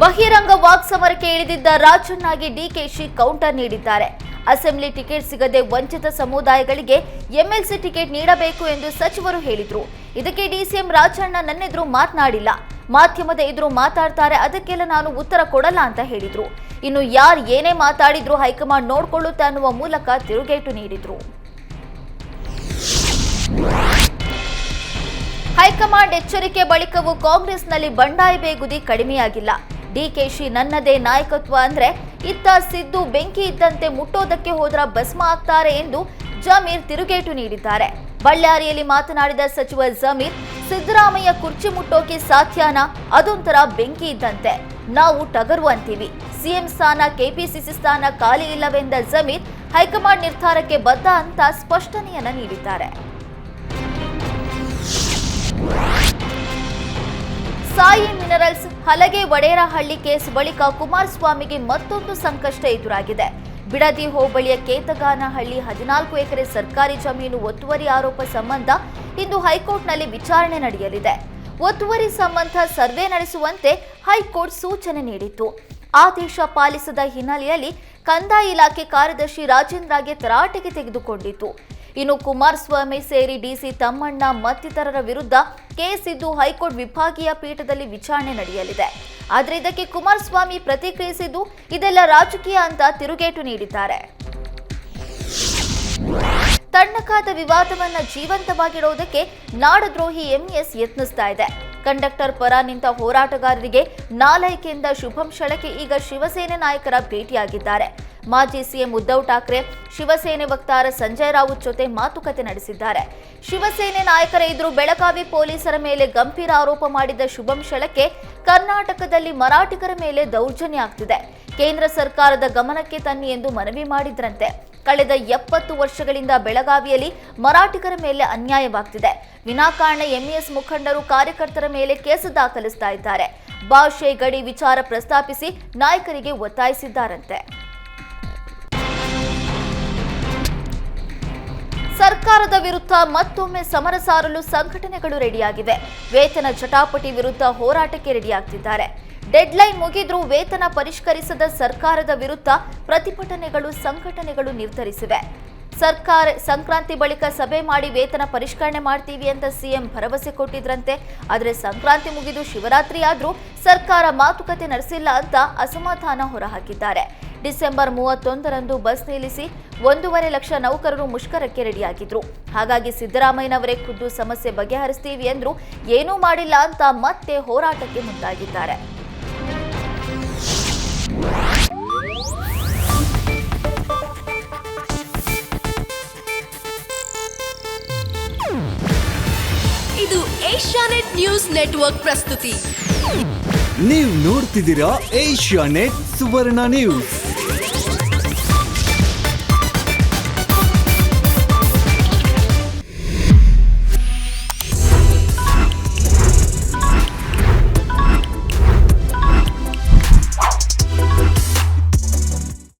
ಬಹಿರಂಗ ವಾಕ್ಸಮರಕ್ಕೆ ಇಳಿದಿದ್ದ ರಾಜಣ್ಣಾಗಿ ಡಿಕೆಶಿ ಕೌಂಟರ್ ನೀಡಿದ್ದಾರೆ. ಅಸೆಂಬ್ಲಿ ಟಿಕೆಟ್ ಸಿಗದೆ ವಂಚಿತ ಸಮುದಾಯಗಳಿಗೆ ಎಂಎಲ್ಸಿ ಟಿಕೆಟ್ ನೀಡಬೇಕು ಎಂದು ಸಚಿವರು ಹೇಳಿದರು. ಇದಕ್ಕೆ ಡಿಸಿಎಂ ರಾಜಣ್ಣ ನನ್ನೆದುರು ಮಾತನಾಡಿಲ್ಲ. ಮಾಧ್ಯಮದ ಎದುರು ಮಾತಾಡ್ತಾರೆ, ಅದಕ್ಕೆಲ್ಲ ನಾನು ಉತ್ತರ ಕೊಡಲ್ಲ ಅಂತ ಹೇಳಿದ್ರು. ಇನ್ನು ಯಾರು ಏನೇ ಮಾತಾಡಿದ್ರು ಹೈಕಮಾಂಡ್ ನೋಡಿಕೊಳ್ಳುತ್ತೆ ಅನ್ನುವ ಮೂಲಕ ತಿರುಗೇಟು ನೀಡಿದ್ರು. ಹೈಕಮಾಂಡ್ ಎಚ್ಚರಿಕೆ ಬಳಿಕವೂ ಕಾಂಗ್ರೆಸ್ನಲ್ಲಿ ಬಂಡಾಯ ಬೇಗುದಿ ಕಡಿಮೆಯಾಗಿಲ್ಲ. ಡಿಕೆಶಿ ನನ್ನದೇ ನಾಯಕತ್ವ ಅಂದ್ರೆ ಇತ್ತ ಸಿದ್ದು ಬೆಂಕಿ ಇದ್ದಂತೆ ಮುಟ್ಟೋದಕ್ಕೆ ಹೋದ್ರ ಭಸ್ಮ ಆಗ್ತಾರೆ ಎಂದು ಜಮೀರ್ ತಿರುಗೇಟು ನೀಡಿದ್ದಾರೆ. ಬಳ್ಳಾರಿಯಲ್ಲಿ ಮಾತನಾಡಿದ ಸಚಿವ ಜಮೀರ್, ಸಿದ್ದರಾಮಯ್ಯ ಕುರ್ಚಿ ಮುಟ್ಟೋಕೆ ಸಾಧ್ಯನಾ? ಅದೊಂಥರ ಬೆಂಕಿ ಇದ್ದಂತೆ. ನಾವು ಟಗರು ಅಂತೀವಿ. ಸಿಎಂ ಸ್ಥಾನ, ಕೆಪಿಸಿಸಿ ಸ್ಥಾನ ಖಾಲಿ ಇಲ್ಲವೆಂದ ಜಮೀರ್ ಹೈಕಮಾಂಡ್ ನಿರ್ಧಾರಕ್ಕೆ ಬದ್ಧ ಅಂತ ಸ್ಪಷ್ಟನೆಯನ್ನ ನೀಡಿದ್ದಾರೆ. ಸಾಯಿ ಮಿನರಲ್ಸ್ ಹಲಗೆ ವಡೇರಹಳ್ಳಿ ಕೇಸ್ ಬಳಿಕ ಕುಮಾರಸ್ವಾಮಿಗೆ ಮತ್ತೊಂದು ಸಂಕಷ್ಟ ಎದುರಾಗಿದೆ. ಬಿಡದಿ ಹೋಬಳಿಯ ಕೇತಗಾನಹಳ್ಳಿ ಹದಿನಾಲ್ಕು ಎಕರೆ ಸರ್ಕಾರಿ ಜಮೀನು ಒತ್ತುವರಿ ಆರೋಪ ಸಂಬಂಧ ಇಂದು ಹೈಕೋರ್ಟ್ನಲ್ಲಿ ವಿಚಾರಣೆ ನಡೆಯಲಿದೆ. ಒತ್ತುವರಿ ಸಂಬಂಧ ಸರ್ವೆ ನಡೆಸುವಂತೆ ಹೈಕೋರ್ಟ್ ಸೂಚನೆ ನೀಡಿತ್ತು. ಆದೇಶ ಪಾಲಿಸದ ಹಿನ್ನೆಲೆಯಲ್ಲಿ ಕಂದಾಯ ಇಲಾಖೆ ಕಾರ್ಯದರ್ಶಿ ರಾಜೇಂದ್ರಗೆ ತರಾಟೆಗೆ ತೆಗೆದುಕೊಂಡಿತ್ತು. ಇನ್ನು ಕುಮಾರಸ್ವಾಮಿ ಸೇರಿ ಡಿಸಿ ತಮ್ಮಣ್ಣ ಮತ್ತಿತರರ ವಿರುದ್ಧ ಕೇಸ್ ಇದ್ದು ಹೈಕೋರ್ಟ್ ವಿಭಾಗೀಯ ಪೀಠದಲ್ಲಿ ವಿಚಾರಣೆ ನಡೆಯಲಿದೆ. ಆದರೆ ಇದಕ್ಕೆ ಕುಮಾರಸ್ವಾಮಿ ಪ್ರತಿಕ್ರಿಯಿಸಿದ್ದು ಇದೆಲ್ಲ ರಾಜಕೀಯ ಅಂತ ತಿರುಗೇಟು ನೀಡಿದ್ದಾರೆ. ತಣ್ಣಕಾದ ವಿವಾದವನ್ನ ಜೀವಂತವಾಗಿಡುವುದಕ್ಕೆ ನಾಡದ್ರೋಹಿ ಎಂಎಸ್ ಯತ್ನಿಸ್ತಾ ಇದೆ. ಕಂಡಕ್ಟರ್ ಪರ ನಿಂತ ಹೋರಾಟಗಾರರಿಗೆ ನಾಲೈಕೆಯಿಂದ ಶುಭಂ ಶಳಕೆ ಈಗ ಶಿವಸೇನೆ ನಾಯಕರ ಭೇಟಿಯಾಗಿದ್ದಾರೆ. ಮಾಜಿ ಸಿಎಂ ಉದ್ಧವ್ ಠಾಕ್ರೆ, ಶಿವಸೇನೆ ವಕ್ತಾರ ಸಂಜಯ್ ರಾವುತ್ ಜೊತೆ ಮಾತುಕತೆ ನಡೆಸಿದ್ದಾರೆ. ಶಿವಸೇನೆ ನಾಯಕರ ಎದುರು ಬೆಳಗಾವಿ ಪೊಲೀಸರ ಮೇಲೆ ಗಂಭೀರ ಆರೋಪ ಮಾಡಿದ ಶುಭಂ ಶೆಳಕೆ ಕರ್ನಾಟಕದಲ್ಲಿ ಮರಾಠಿಗರ ಮೇಲೆ ದೌರ್ಜನ್ಯ ಆಗ್ತಿದೆ. ಕೇಂದ್ರ ಸರ್ಕಾರದ ಗಮನಕ್ಕೆ ತನ್ನಿ ಎಂದು ಮನವಿ ಮಾಡಿದ್ರಂತೆ. ಕಳೆದ ಎಪ್ಪತ್ತು ವರ್ಷಗಳಿಂದ ಬೆಳಗಾವಿಯಲ್ಲಿ ಮರಾಠಿಗರ ಮೇಲೆ ಅನ್ಯಾಯವಾಗ್ತಿದೆ. ವಿನಾಕಾರಣ ಎಂಇಎಸ್ ಮುಖಂಡರು ಕಾರ್ಯಕರ್ತರ ಮೇಲೆ ಕೇಸು ದಾಖಲಿಸ್ತಾ ಇದ್ದಾರೆ. ಭಾಷೆ ಗಡಿ ವಿಚಾರ ಪ್ರಸ್ತಾಪಿಸಿ ನಾಯಕರಿಗೆ ಒತ್ತಾಯಿಸಿದ್ದಾರಂತೆ. ಸರ್ಕಾರದ ವಿರುದ್ಧ ಮತ್ತೊಮ್ಮೆ ಸಮರ ಸಾರಲು ಸಂಘಟನೆಗಳು ರೆಡಿಯಾಗಿವೆ. ವೇತನ ಚಟಾಪಟಿ ವಿರುದ್ಧ ಹೋರಾಟಕ್ಕೆ ರೆಡಿಯಾಗ್ತಿದ್ದಾರೆ. ಡೆಡ್ಲೈನ್ ಮುಗಿದ್ರೂ ವೇತನ ಪರಿಷ್ಕರಿಸದ ಸರ್ಕಾರದ ವಿರುದ್ಧ ಪ್ರತಿಭಟನೆಗಳು, ಸಂಘಟನೆಗಳು ನಿರ್ಧರಿಸಿವೆ. ಸರ್ಕಾರ ಸಂಕ್ರಾಂತಿ ಬಳಿಕ ಸಭೆ ಮಾಡಿ ವೇತನ ಪರಿಷ್ಕರಣೆ ಮಾಡ್ತೀವಿ ಅಂತ ಸಿಎಂ ಭರವಸೆ ಕೊಟ್ಟಿದ್ರಂತೆ. ಆದರೆ ಸಂಕ್ರಾಂತಿ ಮುಗಿದು ಶಿವರಾತ್ರಿ ಆದರೂ ಸರ್ಕಾರ ಮಾತುಕತೆ ನಡೆಸಿಲ್ಲ ಅಂತ ಅಸಮಾಧಾನ ಹೊರಹಾಕಿದ್ದಾರೆ. ಡಿಸೆಂಬರ್ ಮೂವತ್ತೊಂದರಂದು ಬಸ್ ನಿಲ್ಲಿಸಿ ಒಂದೂವರೆ ಲಕ್ಷ ನೌಕರರು ಮುಷ್ಕರಕ್ಕೆ ರೆಡಿಯಾಗಿದ್ರು. ಹಾಗಾಗಿ ಸಿದ್ದರಾಮಯ್ಯನವರೇ ಖುದ್ದು ಸಮಸ್ಯೆ ಬಗೆಹರಿಸ್ತೀವಿ ಎಂದ್ರು ಏನೂ ಮಾಡಿಲ್ಲ ಅಂತ ಮತ್ತೆ ಹೋರಾಟಕ್ಕೆ ಮುಂದಾಗಿದ್ದಾರೆ. ಇದು ಏಷ್ಯಾನೆಟ್ ನ್ಯೂಸ್ ನೆಟ್ವರ್ಕ್ ಪ್ರಸ್ತುತಿ. ನೀವು ನೋಡ್ತಿದ್ದೀರಾ ಏಷ್ಯಾನೆಟ್ ಸುವರ್ಣ ನ್ಯೂಸ್.